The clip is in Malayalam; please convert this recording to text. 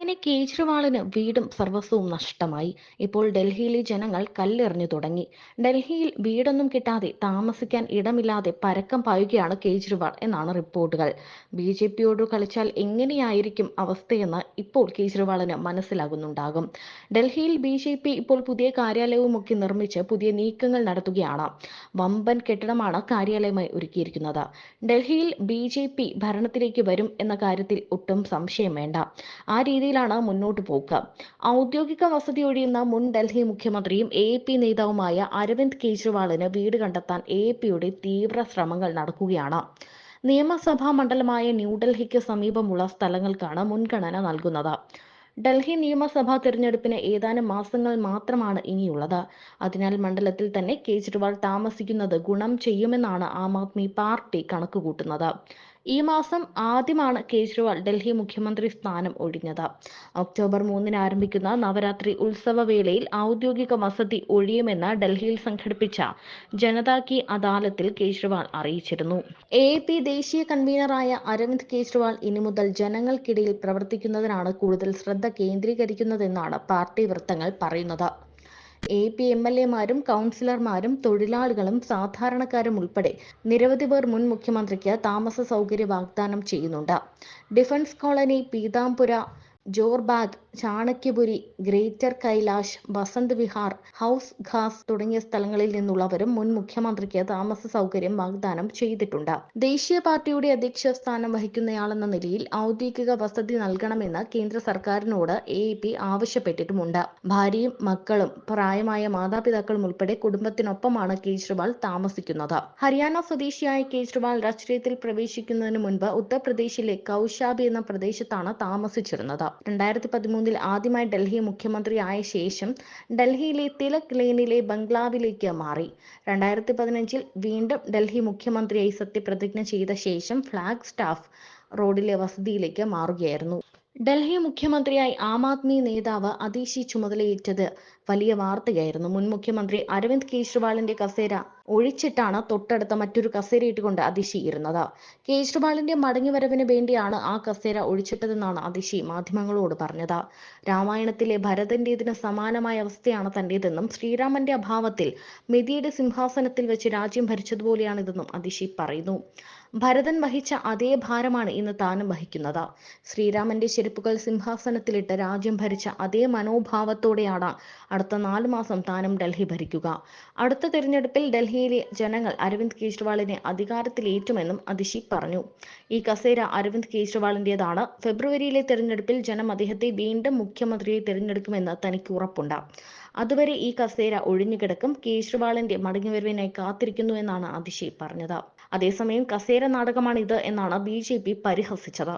ഇങ്ങനെ കേജ്രിവാളിന് വീടും സർവസ്വവും നഷ്ടമായി. ഇപ്പോൾ ഡൽഹിയിലെ ജനങ്ങൾ കല്ലെറിഞ്ഞു തുടങ്ങി. ഡൽഹിയിൽ വീടൊന്നും കിട്ടാതെ താമസിക്കാൻ ഇടമില്ലാതെ പരക്കം പായുകയാണ് കേജ്രിവാൾ എന്നാണ് റിപ്പോർട്ടുകൾ. ബി ജെ പിയോട് കളിച്ചാൽ എങ്ങനെയായിരിക്കും അവസ്ഥയെന്ന് ഇപ്പോൾ കേജ്രിവാളിന് മനസ്സിലാകുന്നുണ്ടാകും. ഡൽഹിയിൽ ബി ജെ പി ഇപ്പോൾ പുതിയ കാര്യാലയവുമൊക്കെ നിർമ്മിച്ച് പുതിയ നീക്കങ്ങൾ നടത്തുകയാണ്. വമ്പൻ കെട്ടിടമാണ് കാര്യാലയമായി ഒരുക്കിയിരിക്കുന്നത്. ഡൽഹിയിൽ ബി ജെ പി ഭരണത്തിലേക്ക് വരും എന്ന കാര്യത്തിൽ ഒട്ടും സംശയം വേണ്ട. ആ രീതിയിലാണ് മുന്നോട്ട് പോക്ക്. ഔദ്യോഗിക വസതി ഒഴിയുന്ന മുൻ ഡൽഹി മുഖ്യമന്ത്രിയും എ പി നേതാവുമായ അരവിന്ദ് കെജ്രിവാളിന് വീട് കണ്ടെത്താൻ എ പിയുടെ തീവ്ര ശ്രമങ്ങൾ നടക്കുകയാണ്. നിയമസഭാ മണ്ഡലമായ ന്യൂഡൽഹിക്ക് സമീപമുള്ള സ്ഥലങ്ങൾക്കാണ് മുൻഗണന നൽകുന്നത്. ഡൽഹി നിയമസഭാ തിരഞ്ഞെടുപ്പിന് ഏതാനും മാസങ്ങൾ മാത്രമാണ് ഇനിയുള്ളത്. അതിനാൽ മണ്ഡലത്തിൽ തന്നെ കേജ്രിവാൾ താമസിക്കുന്നത് ഗുണം ചെയ്യുമെന്നാണ് ആം ആദ്മി പാർട്ടി കണക്കുകൂട്ടുന്നത്. ഈ മാസം ആദ്യമാണ് കേജ്രിവാൾ ഡൽഹി മുഖ്യമന്ത്രി സ്ഥാനം ഒഴിഞ്ഞത്. ഒക്ടോബർ മൂന്നിന് ആരംഭിക്കുന്ന നവരാത്രി ഉത്സവ വേളയിൽ ഔദ്യോഗിക വസതി ഒഴിയുമെന്ന് ഡൽഹിയിൽ സംഘടിപ്പിച്ച ജനതാ കി അദാലത്തിൽ കേജ്രിവാൾ അറിയിച്ചിരുന്നു. എ പി ദേശീയ കൺവീനറായ അരവിന്ദ് കേജ്രിവാൾ ഇനി മുതൽ ജനങ്ങൾക്കിടയിൽ പ്രവർത്തിക്കുന്നതിനാണ് കൂടുതൽ ശ്രദ്ധ കേന്ദ്രീകരിക്കുന്നതെന്നാണ് പാർട്ടി വൃത്തങ്ങൾ പറയുന്നത്. എ പി എം എൽ എമാരും കൗൺസിലർമാരും തൊഴിലാളികളും സാധാരണക്കാരും ഉൾപ്പെടെ നിരവധി പേർ മുൻ മുഖ്യമന്ത്രിക്ക് താമസ സൗകര്യ വാഗ്ദാനം ചെയ്യുന്നുണ്ട്. Defence Colony Pitampura Jorbagh Chanakyapuri Greater Kailash Basant Vihar Hauz Khas തുടങ്ങിയ സ്ഥലങ്ങളിൽ നിന്നുള്ളവരും മുൻ മുഖ്യമന്ത്രിക്ക് താമസ സൗകര്യം വാഗ്ദാനം ചെയ്തിട്ടുണ്ട്. ദേശീയ പാർട്ടിയുടെ അധ്യക്ഷ സ്ഥാനം വഹിക്കുന്നയാളെന്ന നിലയിൽ ഔദ്യോഗിക വസതി നൽകണമെന്ന് കേന്ദ്ര സർക്കാരിനോട് എ ആവശ്യപ്പെട്ടിട്ടുമുണ്ട്. ഭാര്യയും മക്കളും പ്രായമായ മാതാപിതാക്കളും ഉൾപ്പെടെ കുടുംബത്തിനൊപ്പമാണ് കേജ്രിവാൾ താമസിക്കുന്നത്. ഹരിയാന സ്വദേശിയായ കേജ്രിവാൾ രാഷ്ട്രീയത്തിൽ പ്രവേശിക്കുന്നതിന് മുൻപ് ഉത്തർപ്രദേശിലെ കൗശാബി എന്ന പ്രദേശത്താണ് താമസിച്ചിരുന്നത്. രണ്ടായിരത്തി പതിമൂന്നിൽ ആദ്യമായി ഡൽഹി മുഖ്യമന്ത്രിയായ ശേഷം ഡൽഹിയിലെ തിലക് ലേനിലെ ബംഗ്ലാവിലേക്ക് മാറി. രണ്ടായിരത്തി പതിനഞ്ചിൽ വീണ്ടും ഡൽഹി മുഖ്യമന്ത്രിയായി സത്യപ്രതിജ്ഞ ചെയ്ത ശേഷം ഫ്ലാഗ് സ്റ്റാഫ് റോഡിലെ വസതിയിലേക്ക് മാറുകയായിരുന്നു. ഡൽഹി മുഖ്യമന്ത്രിയായി ആം ആദ്മി നേതാവ് അതീഷി ചുമതലയേറ്റത് വലിയ വാർത്തയായിരുന്നു. മുൻ മുഖ്യമന്ത്രി അരവിന്ദ് കെജ്രിവാളിന്റെ കസേര ഒഴിച്ചിട്ടാണ് തൊട്ടടുത്ത മറ്റൊരു കസേര ഇട്ടുകൊണ്ട് അതിശി ഇരുന്നത്. കേജ്രിവാളിന്റെ മടങ്ങിവരവിന് വേണ്ടിയാണ് ആ കസേര ഒഴിച്ചിട്ടതെന്നാണ് അതിശി മാധ്യമങ്ങളോട് പറഞ്ഞത്. രാമായണത്തിലെ ഭരതന്റേതിന് സമാനമായ അവസ്ഥയാണ് തന്റേതെന്നും ശ്രീരാമന്റെ അഭാവത്തിൽ മെതിയുടെ സിംഹാസനത്തിൽ വെച്ച് രാജ്യം ഭരിച്ചതുപോലെയാണിതെന്നും അതിശി പറയുന്നു. ഭരതൻ വഹിച്ച അതേ ഭാരമാണ് ഇന്ന് താനും വഹിക്കുന്നത്. ശ്രീരാമന്റെ ചെരുപ്പുകൾ സിംഹാസനത്തിലിട്ട് രാജ്യം ഭരിച്ച അതേ മനോഭാവത്തോടെയാണ് അടുത്ത നാല് മാസം താനും ഡൽഹി ഭരിക്കുക. അടുത്ത തിരഞ്ഞെടുപ്പിൽ ഡൽഹിയിലെ ജനങ്ങൾ അരവിന്ദ് കെജ്രിവാളിനെ അധികാരത്തിലേറ്റുമെന്നും അതിഷി പറഞ്ഞു. ഈ കസേര അരവിന്ദ് കെജ്രിവാളിന്റേതാണ്. ഫെബ്രുവരിയിലെ തെരഞ്ഞെടുപ്പിൽ ജനം അദ്ദേഹത്തെ വീണ്ടും മുഖ്യമന്ത്രിയെ തിരഞ്ഞെടുക്കുമെന്ന് തനിക്ക് ഉറപ്പുണ്ട്. അതുവരെ ഈ കസേര ഒഴിഞ്ഞുകിടക്കും. കേജ്രിവാളിന്റെ മടങ്ങിവരവിനായി കാത്തിരിക്കുന്നു എന്നാണ് അതിഷി പറഞ്ഞത്. അതേസമയം കസേര നാടകമാണ് ഇത് എന്നാണ് ബി ജെ പി പരിഹസിച്ചത്.